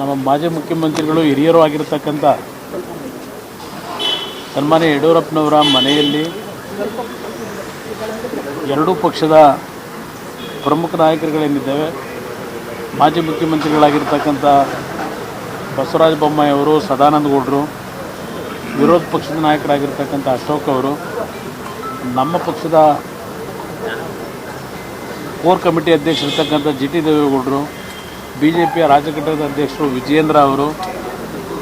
ನಮ್ಮ ಮಾಜಿ ಮುಖ್ಯಮಂತ್ರಿಗಳು ಹಿರಿಯರು ಆಗಿರತಕ್ಕಂಥ ಸನ್ಮಾನ್ಯ ಯಡಿಯೂರಪ್ಪನವರ ಮನೆಯಲ್ಲಿ ಎರಡೂ ಪಕ್ಷದ ಪ್ರಮುಖ ನಾಯಕರುಗಳೇನಿದ್ದೇವೆ? ಮಾಜಿ ಮುಖ್ಯಮಂತ್ರಿಗಳಾಗಿರ್ತಕ್ಕಂಥ ಬಸವರಾಜ ಬೊಮ್ಮಾಯಿ ಅವರು, ಸದಾನಂದ ಗೌಡರು, ವಿರೋಧ ಪಕ್ಷದ ನಾಯಕರಾಗಿರ್ತಕ್ಕಂಥ ಅಶೋಕ್ ಅವರು, ನಮ್ಮ ಪಕ್ಷದ ಕೋರ್ ಕಮಿಟಿ ಅಧ್ಯಕ್ಷರಿರ್ತಕ್ಕಂಥ ಜಿ ಟಿ ದೇವೇಗೌಡರು ಬಿ ಜೆ ಪಿಯ ರಾಜ್ಯ ಘಟಕದ ಅಧ್ಯಕ್ಷರು ವಿಜಯೇಂದ್ರ ಅವರು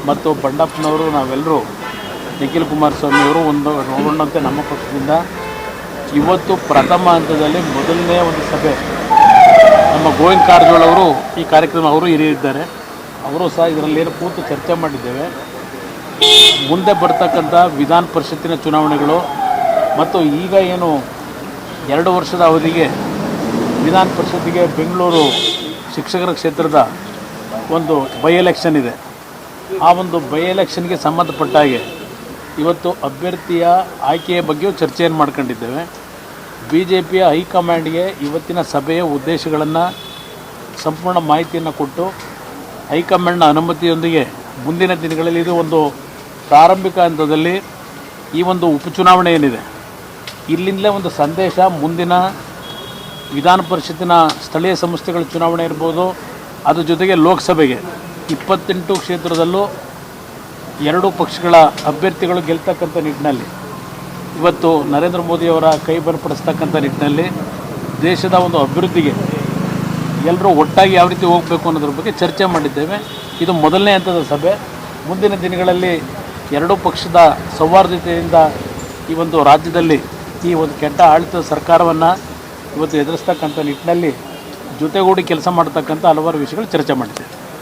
ಮತ್ತು ಬಂಡಪ್ಪನವರು ನಾವೆಲ್ಲರೂ ನಿಖಿಲ್ ಕುಮಾರಸ್ವಾಮಿ ಅವರು ಒಂದು ನೋಡೋಣಂತೆ ನಮ್ಮ ಪಕ್ಷದಿಂದ. ಇವತ್ತು ಪ್ರಥಮ ಹಂತದಲ್ಲಿ ಮೊದಲನೇ ಒಂದು ಸಭೆ. ನಮ್ಮ ಗೋವಿಂದ ಕಾರಜೋಳ ಅವರು ಈ ಕಾರ್ಯಕ್ರಮ ಅವರು ಹಿರಿಯಿದ್ದಾರೆ ಅವರು ಸಹ ಇದರಲ್ಲಿ ಏನು ಕೂತು ಚರ್ಚೆ ಮಾಡಿದ್ದೇವೆ. ಮುಂದೆ ಬರ್ತಕ್ಕಂಥ ವಿಧಾನ ಪರಿಷತ್ತಿನ ಚುನಾವಣೆಗಳು ಮತ್ತು ಈಗ ಏನು ಎರಡು ವರ್ಷದ ಅವಧಿಗೆ ವಿಧಾನ ಪರಿಷತ್ತಿಗೆ ಬೆಂಗಳೂರು ಶಿಕ್ಷಕರ ಕ್ಷೇತ್ರದ ಒಂದು ಬೈ ಎಲೆಕ್ಷನ್ ಇದೆ. ಆ ಒಂದು ಬೈ ಎಲೆಕ್ಷನ್ಗೆ ಸಂಬಂಧಪಟ್ಟ ಹಾಗೆ ಇವತ್ತು ಅಭ್ಯರ್ಥಿಯ ಆಯ್ಕೆಯ ಬಗ್ಗೆಯೂ ಚರ್ಚೆಯನ್ನು ಮಾಡ್ಕೊಂಡಿದ್ದೇವೆ. ಬಿ ಜೆ ಪಿಯ ಹೈಕಮಾಂಡ್ಗೆ ಇವತ್ತಿನ ಸಭೆಯ ಉದ್ದೇಶಗಳನ್ನು ಸಂಪೂರ್ಣ ಮಾಹಿತಿಯನ್ನು ಕೊಟ್ಟು ಹೈಕಮಾಂಡ್ನ ಅನುಮತಿಯೊಂದಿಗೆ ಮುಂದಿನ ದಿನಗಳಲ್ಲಿ ಇದು ಒಂದು ಪ್ರಾರಂಭಿಕ ಹಂತದಲ್ಲಿ ಈ ಒಂದು ಉಪಚುನಾವಣೆ ಏನಿದೆ. ಇಲ್ಲಿಂದಲೇ ಒಂದು ಸಂದೇಶ, ಮುಂದಿನ ವಿಧಾನ ಪರಿಷತ್ತಿನ ಸ್ಥಳೀಯ ಸಂಸ್ಥೆಗಳ ಚುನಾವಣೆ ಇರ್ಬೋದು, ಅದ್ರ ಜೊತೆಗೆ ಲೋಕಸಭೆಗೆ ಇಪ್ಪತ್ತೆಂಟು ಕ್ಷೇತ್ರದಲ್ಲೂ ಎರಡೂ ಪಕ್ಷಗಳ ಅಭ್ಯರ್ಥಿಗಳು ಗೆಲ್ತಕ್ಕಂಥ ನಿಟ್ಟಿನಲ್ಲಿ, ಇವತ್ತು ನರೇಂದ್ರ ಮೋದಿಯವರ ಕೈ ಬಲಪಡಿಸ್ತಕ್ಕಂಥ ನಿಟ್ಟಿನಲ್ಲಿ ದೇಶದ ಒಂದು ಅಭಿವೃದ್ಧಿಗೆ ಎಲ್ಲರೂ ಒಟ್ಟಾಗಿ ಯಾವ ರೀತಿ ಹೋಗಬೇಕು ಅನ್ನೋದ್ರ ಬಗ್ಗೆ ಚರ್ಚೆ ಮಾಡಿದ್ದೇವೆ. ಇದು ಮೊದಲನೇ ಹಂತದ ಸಭೆ. ಮುಂದಿನ ದಿನಗಳಲ್ಲಿ ಎರಡೂ ಪಕ್ಷದ ಸೌಹಾರ್ದತೆಯಿಂದ ಈ ಒಂದು ರಾಜ್ಯದಲ್ಲಿ ಈ ಒಂದು ಕೆಟ್ಟ ಆಡಳಿತ ಸರ್ಕಾರವನ್ನು ಇವತ್ತು ಎದುರಿಸ್ತಕ್ಕಂಥ ನಿಟ್ಟಿನಲ್ಲಿ ಜೊತೆಗೂಡಿ ಕೆಲಸ ಮಾಡ್ತಕ್ಕಂಥ ಹಲವಾರು ವಿಷಯಗಳು ಚರ್ಚೆ ಮಾಡಿದ್ದೇವೆ